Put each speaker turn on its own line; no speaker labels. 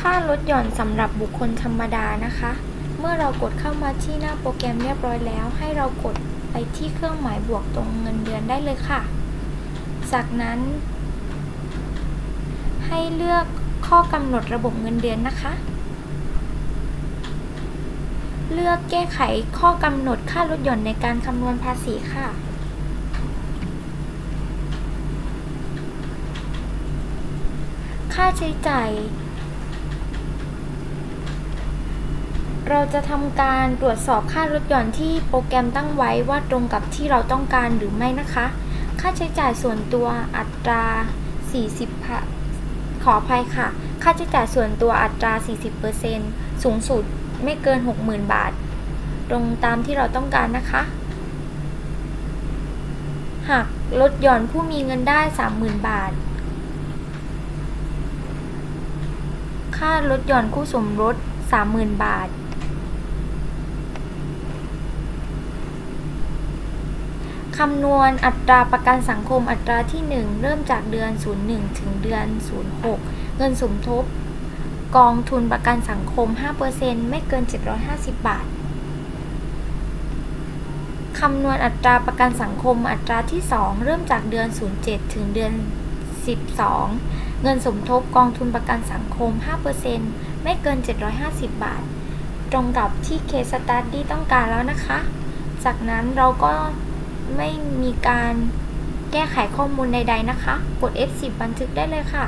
ค่าลดหย่อนสำหรับบุคคลธรรมดานะคะ เมื่อเรากดเข้ามาที่หน้าโปรแกรมเรียบร้อยแล้ว ให้เรากดไปที่เครื่องหมายบวกตรงเงินเดือนได้เลยค่ะ จากนั้น ให้เลือกข้อกำหนดระบบเงินเดือนนะคะ เลือกแก้ไขข้อกำหนดค่าลดหย่อนในการคำนวณภาษีค่ะค่าใช้จ่าย เราจะทำการตรวจสอบค่าลดหย่อนที่โปรแกรมตั้งไว้ว่าตรงกับที่เราต้องการหรือไม่นะคะ ค่าใช้จ่ายส่วนตัวอัตรา 40 ขออภัยค่ะ ค่าใช้จ่ายส่วนตัวอัตรา 40%สูงสุดไม่เกิน 60,000 บาท ตรงตามที่เราต้องการนะคะ หากลดหย่อนผู้มีเงินได้ 30,000 บาท ค่าลดหย่อนคู่สมรส 30,000 บาท คำนวณอัตราประกันสังคมอัตราที่ 1 เริ่มจากเดือน 01 ถึงเดือน 06 เงินสมทบ กองทุนประกันสังคม 5%ไม่เกิน 750 บาท คำนวณอัตราประกันสังคมอัตราที่ 2 เริ่มจากเดือน 07 ถึงเดือน 12 เงินสมทบกองทุนประกันสังคม 5%ไม่เกิน 750 บาท ตรงกับที่เคสตัดดี้ต้องการแล้วนะคะ จากนั้นเราก็ ไม่มีการแก้ไขข้อมูลใด ๆ นะคะ กด F10 บันทึกได้เลยค่ะ